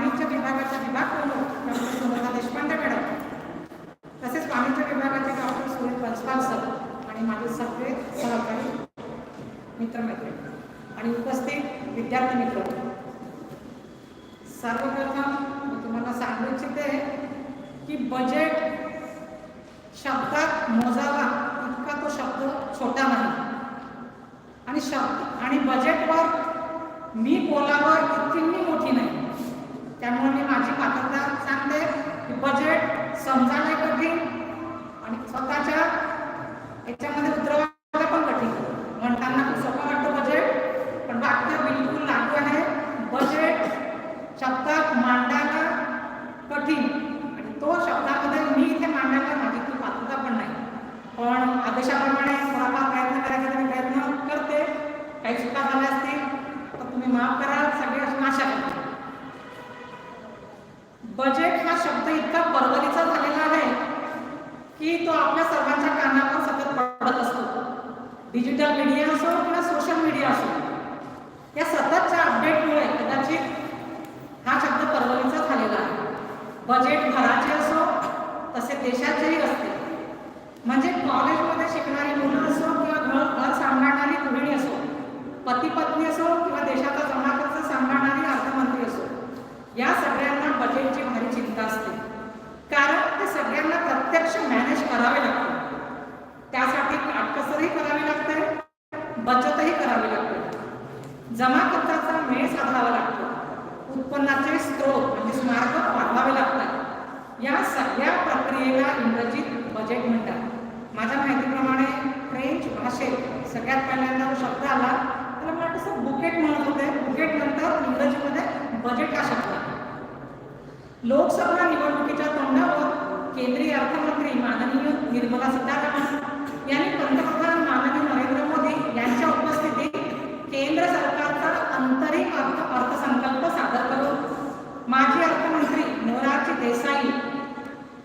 वाणिज्य विभागाचा विभाग प्रमुख डॉक्टर सुमता देशपांडे मॅडम. तसेच वाणिज्य विभागाचे डॉक्टर सुनील पंचपाल सर आणि माझे सगळे सहकारी मित्रमैत्रिणी आणि उपस्थित विद्यार्थी मित्र. सर्वप्रथम मी तुम्हाला सांगू इच्छिते की बजेट शब्दात मोजावा इतका तो शब्द छोटा नाही. आणि शब्द आणि बजेटवर मी बोलावं इतकी मी मोठी नाही. त्यामुळे मी माझी पात्रता सांगते की बजेट समजायला कठीण आणि स्वतःच्या याच्यामध्ये उतरवायला पण कठीण म्हणताना खूप सोपं वाटतं बजेट पण वाक्य बिलकुल लागू आहे बजेट शब्दात मांडायला कठीण आणि तो शब्दामध्ये मी इथे मांडायला माझी ती पात्रता पण नाही पण आदेशाप्रमाणे थोडाफार प्रयत्न करायचा तर मी प्रयत्न करते काही चुका झाल्या असतील तर तुम्ही माफ कराल सगळे अशी आशा करते बजेट हा शब्द इतका परवलीचा झालेला आहे की तो आपल्या सर्वांच्या कानावर सतत पडत असतो डिजिटल मीडिया असो किंवा सोशल मीडिया असो या सततच्या अपडेटमुळे कदाचित हा शब्द परवलीचा झालेला आहे बजेट घराचे असो तसे देशाचेही असते. म्हणजे कॉलेजमध्ये शिकणारी मुलं असो किंवा घर घर सांभाळणारी गृहिणी असो पती पत्नी असो किंवा देशाचा जमाखर्च सांभाळणारी अर्थमंत्री असो या सगळ्यांना बजेटची भारी चिंता असते. कारण ते सगळ्यांना प्रत्यक्ष मॅनेज करावे लागते. त्यासाठी काटकसरही करावी लागते बचतही करावी लागते. जमा उत्पन्नाचे स्रोत म्हणजे मार्ग वाढवावे लागतात. या सगळ्या प्रक्रियेला इंग्रजीत बजेट म्हणतात. माझ्या माहितीप्रमाणे फ्रेंच भाषेत सगळ्यात पहिल्यांदा जो शब्द आला त्याला मला तसं बुकेट म्हणत होते. बुकेट नंतर इंग्रजीमध्ये बजेट हा शब्द लोकसभा निवडणुकीच्या तोंडावर केंद्रीय अर्थमंत्री माननीय निर्मला सीतारामन यांनी पंतप्रधान माननीय नरेंद्र मोदी यांच्या उपस्थितीत केंद्र सरकारचा अंतरिम अर्थ अर्थसंकल्प सादर करून माजी अर्थमंत्री मोरारजी देसाई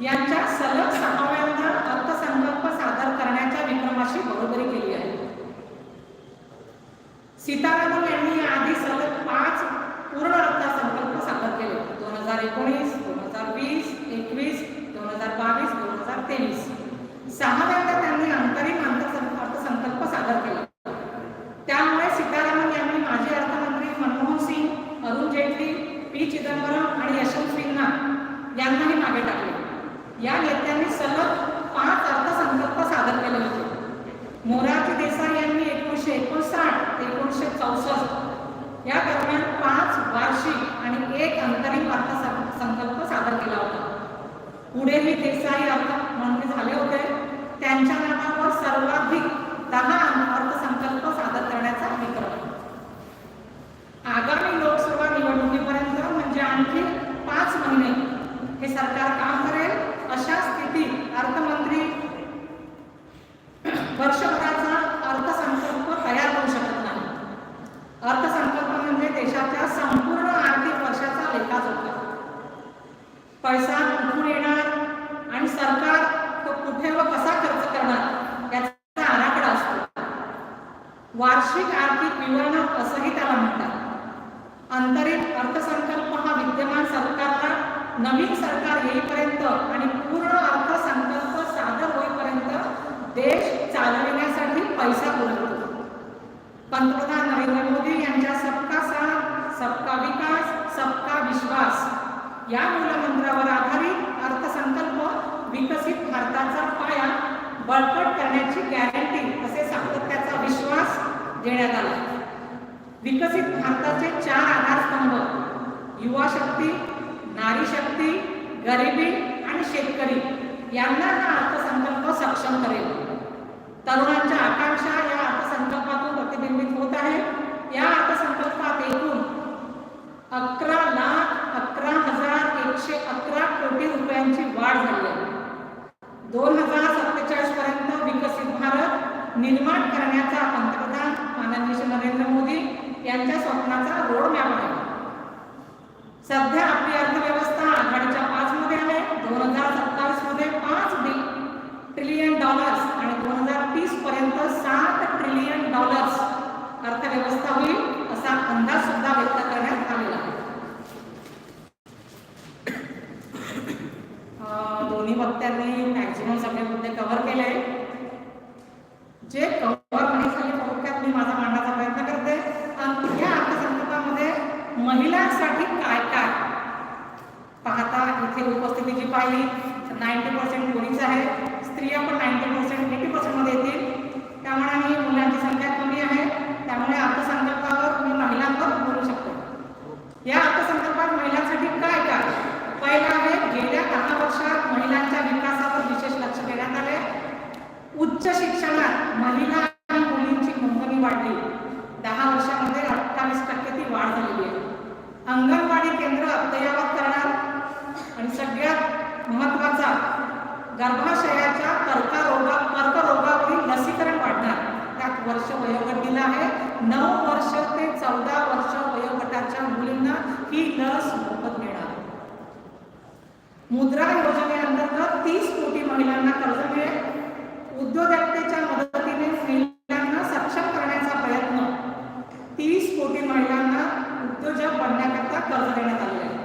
यांच्या सलग सहाव्यांदा अर्थसंकल्प सादर करण्याच्या विक्रमाशी बरोबरी केली आहे सीतारामन यांनी याआधी सलग पाच पूर्ण अर्थसंकल्प सादर केले दोन हजार एकोणीस दोन हजार वीस एकवीस दोन हजार बावीस दोन हजार तेवीस सहाव्यांदा त्यांनी अंतरिम अर्थसंकल्प सादर केला. त्यामुळे सीतारामन यांनी माजी अर्थमंत्री मनमोहन सिंग अरुण जेटली पी. चिदंबरम आणि यशवंत सिन्हा यांनाही मागे टाकले. या नेत्यांनी सलग पाच अर्थसंकल्प सादर केले होते. मोरारजी देसाई यांनी एकोणीसशे एकोणसाठ ते एकोणीसशे चौसष्ट या दरम्यान पाच वार्षिक आणि एक अंतरिम अर्थसंकल्प सादर केला होता. पुढेही देसाई अर्थमंत्री झाले होते त्यांच्या नावावर सर्वाधिक दहा अर्थसंकल्प सादर करण्याचा विक्रम आहे. आगामी लोकसभा निवडणुकीपर्यंत म्हणजे आणखी पाच महिने हे सरकार काम करेल अशा स्थितीत अर्थमंत्री वर्षभराचा अर्थसंकल्प तयार होऊ शकत नाही. अर्थसंकल्प म्हणजे देशाच्या संपूर्ण आर्थिक वर्षाचा लेखाजोखा. पैसा कुठून येणार आणि सरकार तो कुठे व कसा खर्च करणार याचा आराखडा असतो. वार्षिक आर्थिक विवरण असंही त्याला म्हणतात. अंतरिम अर्थसंकल्प हा विद्यमान सरकारला नवीन सरकार येईपर्यंत आणि पूर्ण अर्थसंकल्प सादर होईपर्यंत देश चालविण्यासाठी पैसा पुरवतो पंतप्रधान नरेंद्र मोदी यांच्या सबका साथ सबका विकास सबका विश्वास या मूलमंत्रावर आधारित अर्थसंकल्प विकसित भारताचा पाया बळकट करण्याची गॅरंटी असे सातत्याचा विश्वास देण्यात आला. विकसित भारताचे चार आधारस्तंभ युवा शक्ती नारी शक्ती गरिबी आणि शेतकरी यांना हा अर्थसंकल्प सक्षम करेल. तरुणांच्या आकांक्षा या अर्थसंकल्पातून प्रतिबिंबित होत आहे. या अर्थसंकल्पात एकूण अकरा लाख अकरा हजार एकशे अकरा कोटी रुपयांची वाढ झाली आहे दोन हजार सत्तेचाळीस पर्यंत विकसित भारत निर्माण करण्याचा पंतप्रधान माननीय श्री नरेंद्र मोदी यांच्या स्वप्नाचा रोड मॅप आहे सध्या आपली अर्थव्यवस्था आघाडीच्या पाच मध्ये आहे दोन हजार सत्तावीसमध्ये पाच ट्रिलियन डॉलर्स आणि दोन हजार तीस पर्यंत सात उपस्थिती जी पाहिली. नाईन्टी पर्सेंट मुलीच आहे. स्त्रिया पण नाईन्टी पर्सेंट एटी पर्सेंटमध्ये येतील. त्यामुळे आम्ही मुलांची संख्या कमी आहे. त्यामुळे अर्थसंकल्पावर मी महिलांवर बोलू शकतो. या अर्थसंकल्पात महिलांसाठी काय काय? पहिलं आहे गेल्या दहा वर्षात महिलांच्या विकासावर विशेष लक्ष देण्यात आले. उच्च शिक्षणात महिला आणि मुलींची नोंदणी वाढली. दहा वर्षामध्ये अठ्ठावीस टक्के ती वाढ झालेली आहे. अंगणवाडी केंद्र अद्ययावत करणार. आणि सगळ्यात महत्त्वाचा गर्भाशयाच्या कर्करोगा कर्करोगावरील लसीकरण वाढणार. त्यात वर्ष वयोगट दिलं आहे. नऊ वर्ष ते चौदा वर्ष वयोगटाच्या मुलींना ही लस मोफत मिळणार. मुद्रा योजनेअंतर्गत तीस कोटी महिलांना कर्ज मिळेल. उद्योजकतेच्या मदतीने महिलांना सक्षम करण्याचा प्रयत्न तीस कोटी महिलांना उद्योजक बनण्याकरता कर्ज देण्यात आले आहे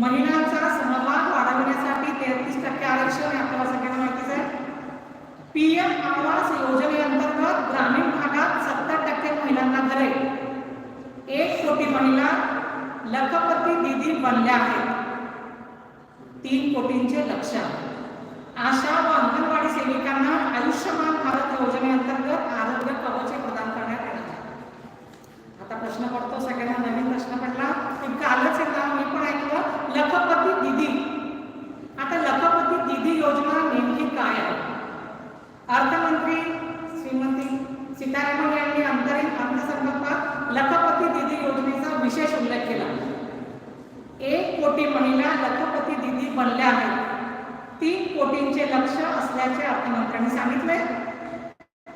महिलांचा सहभाग वाढवण्यासाठी तेहतीस टक्के आरक्षण हे आपल्याला सगळ्यांना माहितीच आहे पीएम आवास योजनेअंतर्गत ग्रामीण भागात सत्तर टक्के महिलांना घरे एक कोटी महिला लखपती दिदी बनल्या आहेत. तीन कोटींचे लक्ष आशा व अंगणवाडी सेविकांना आयुष्यमान भारत योजनेअंतर्गत आरोग्य कवच प्रदान करण्यात येणार आता प्रश्न पडतो सगळ्यांना नवीन प्रश्न पडला की कालच हे नाव मी पण ऐकलं लखपती दिदी आता लखपती दिदी योजना नेमकी काय आहे अर्थमंत्री श्रीमती सीतारामन यांनी अंतरिम अर्थसंकल्पात लखपती दिदी योजनेचा विशेष उल्लेख केला एक कोटी महिला लखपती दिदी बनल्या आहेत. तीन कोटींचे लक्ष असल्याचे अर्थमंत्र्यांनी सांगितले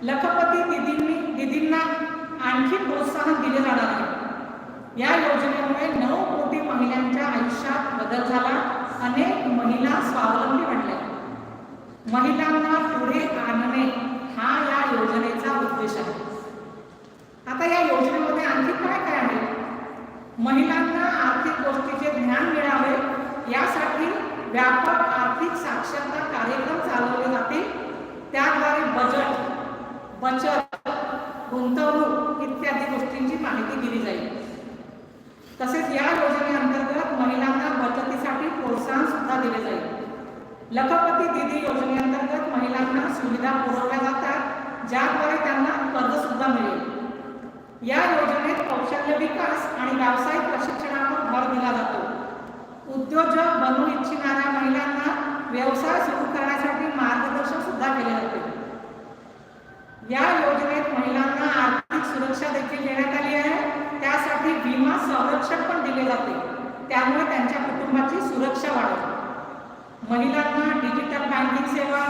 लखपती दिदींनी दिदींना आणखी प्रोत्साहन दिले जाणार आहे. या योजनेमुळे नऊ कोटी महिलांच्या आयुष्यात बदल झाला. अनेक महिला स्वावलंबी बनल्या. महिलांना पुढे आणणे हा या योजनेचा उद्देश आहे. आता या योजनेमध्ये आणखी काय काय आहे? महिलांना आर्थिक गोष्टीचे ज्ञान मिळावे यासाठी व्यापक आर्थिक साक्षरता कार्यक्रम चालवले जातील. त्याद्वारे बजेट बचत गुंतवणूक इत्यादी गोष्टींची माहिती दिली जाईल. तसेच या योजनेअंतर्गत महिलांना बचतीसाठी प्रोत्साहन सुद्धा दिले जाईल. लखपती दिदी योजनेअंतर्गत महिलांना सुविधा पुरवल्या जातात ज्याद्वारे त्यांना कर्ज सुद्धा मिळेल. या योजनेत कौशल्य विकास आणि व्यावसायिक प्रशिक्षणावर भर दिला जातो उद्योजक बनू इच्छिणाऱ्या महिलांना व्यवसाय सुरू करण्यासाठी मार्गदर्शन सुद्धा केले जाते या योजनेत महिलांना आर्थिक सुरक्षा देखील देण्यात आली आहे त्यासाठी विमा संरक्षण पण दिले जाते त्यामुळे त्यांच्या कुटुंबाची सुरक्षा वाढेल महिलांना डिजिटल बँकिंग सेवा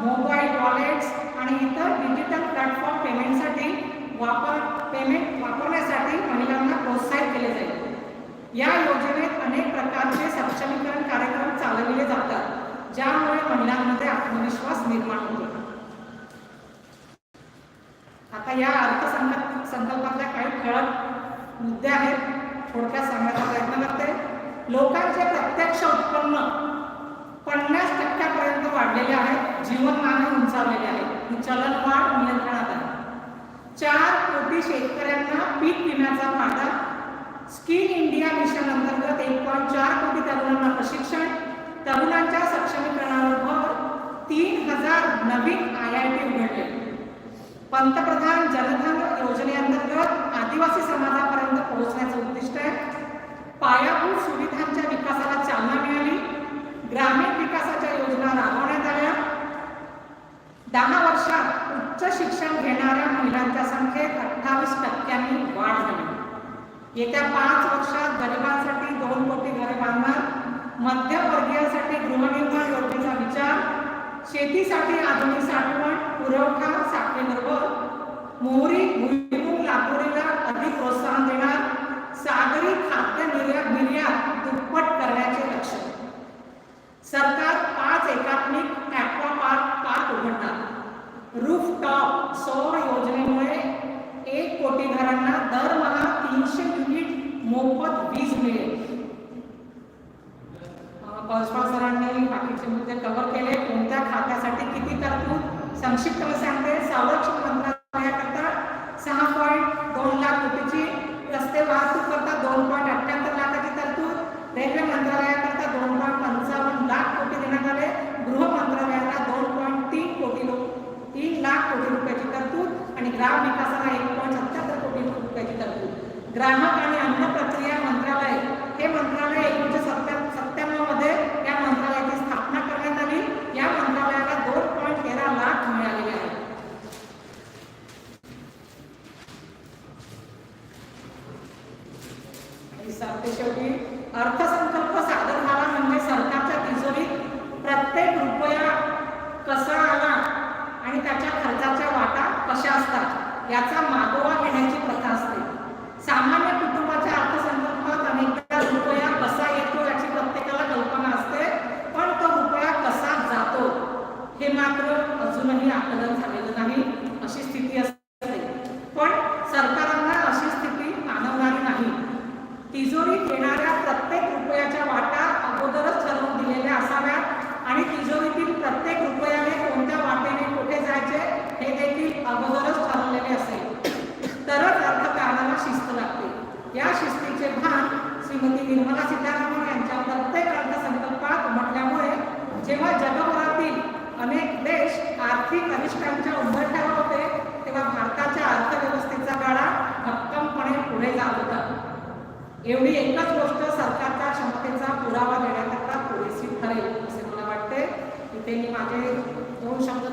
मोबाईल वॉलेट्स आणि इतर डिजिटल प्लॅटफॉर्म पेमेंटसाठी वापर पेमेंट वापरण्यासाठी महिलांना प्रोत्साहित केले जाईल. या योजनेत अनेक प्रकारचे सक्षमीकरण कार्यक्रम चालविले जातात ज्यामुळे महिलांमध्ये आत्मविश्वास निर्माण होतो. आता या अर्थसंकल्प संकल्पातल्या काही ठळक मुद्दे आहेत. थोडक्यात सांगण्याचा प्रयत्न करते. लोकांचे प्रत्यक्ष उत्पन्न पन्नास टक्क्यापर्यंत वाढलेले आहेत जीवनमान उंचावलेले आहे. चलनवाढ नियंत्रणात आहे. चार कोटी शेतकऱ्यांना पीक विम्याचा फायदा. स्किल इंडिया मिशन अंतर्गत एक पॉईंट चार कोटी तरुणांना प्रशिक्षण. तरुणांच्या सक्षमीकरणावर भर. तीन हजार नवीन आय आय टी उघडले. पंतप्रधान जनधन योजनेअंतर्गत आदिवासी समाजापर्यंत पोहोचण्याचं उद्दिष्ट आहे. पायाभूत सुविधांच्या विकासाला चालना मिळाली. ग्रामीण दहा वर्षात उच्च शिक्षण घेणाऱ्या महिलांच्या संख्येत अठ्ठावीस टक्क्यांनी वाढ झाली. येत्या पाच वर्षात गरिबांसाठी दोन कोटी घरे बांधणार मध्यमवर्गीयांसाठी गृहनिर्माण योजनेचा विचार शेतीसाठी आधुनिक साठवण पुरवठा साखळीबरोबर मोहरी भुईमूग मोफत वीज मिळेल. परस्पर सरांनी बाकीचे मुद्दे कव्हर केले. कोणत्या खात्यासाठी किती तरतूद? संक्षिप्त सांगते. संरक्षण मंत्रालयाकरता सहा पॉईंट दोन लाख कोटीची रस्ते वाहतूक करता दोन पॉईंट अठ्ठ्याहत्तर लाखाची तरतूद. रेल्वे मंत्रालयाकरता दोन पॉईंट पंचावन्न लाख कोटी देण्यात आले. गृह मंत्रालयाला दोन पॉईंट तीन कोटी तीन लाख कोटी रुपयाची तरतूद आणि ग्राम विकासाला एक पॉईंट सत्याहत्तर कोटी रुपयाची तरतूद. ग्राहक आणि अन्न सांगते शेवटी अर्थसंकल्प सादर झाला म्हणजे सरकारच्या तिजोरीत प्रत्येक रुपया कसा आला आणि त्याच्या खर्चाच्या वाटा कशा असतात याचा मागोवा घेण्याची प्रथा असते. सामान्य कुटुंबाच्या अर्थसंकल्पात अनेकदा रुपया कसा येतो याची प्रत्येकाला कल्पना असते पण तो रुपया कसा जातो हे मात्र अजूनही आकलन झालेलं नाही अशी स्थिती असते पण सरकारांना अशी स्थिती मानवणारी नाही तिजोरीत येणाऱ्या प्रत्येक रुपयाच्या वाटा अगोदरच ठरवून दिलेल्या असाव्यात आणि तिजोरीतील प्रत्येक रुपयाने कोणत्या वाटेने कुठे जायचे हे देखील अगोदरच ठरवलेले असेल तरच अर्थकारणाला शिस्त लागते. या शिस्तीचे भान श्रीमती निर्मला सीतारामन यांच्या प्रत्येक अर्थसंकल्पात म्हटल्यामुळे जेव्हा जगभरातील अनेक देश आर्थिक अनिष्टांच्या उंबरठ्यावर होते तेव्हा भारताच्या अर्थव्यवस्थेचा गाडा भक्कमपणे पुढे जात होता. एवढी एकच गोष्ट सरकारच्या क्षमतेचा पुरावा देण्याकरता पुरेशी ठरेल असे मला वाटते. इथे मी माझे दोन शब्द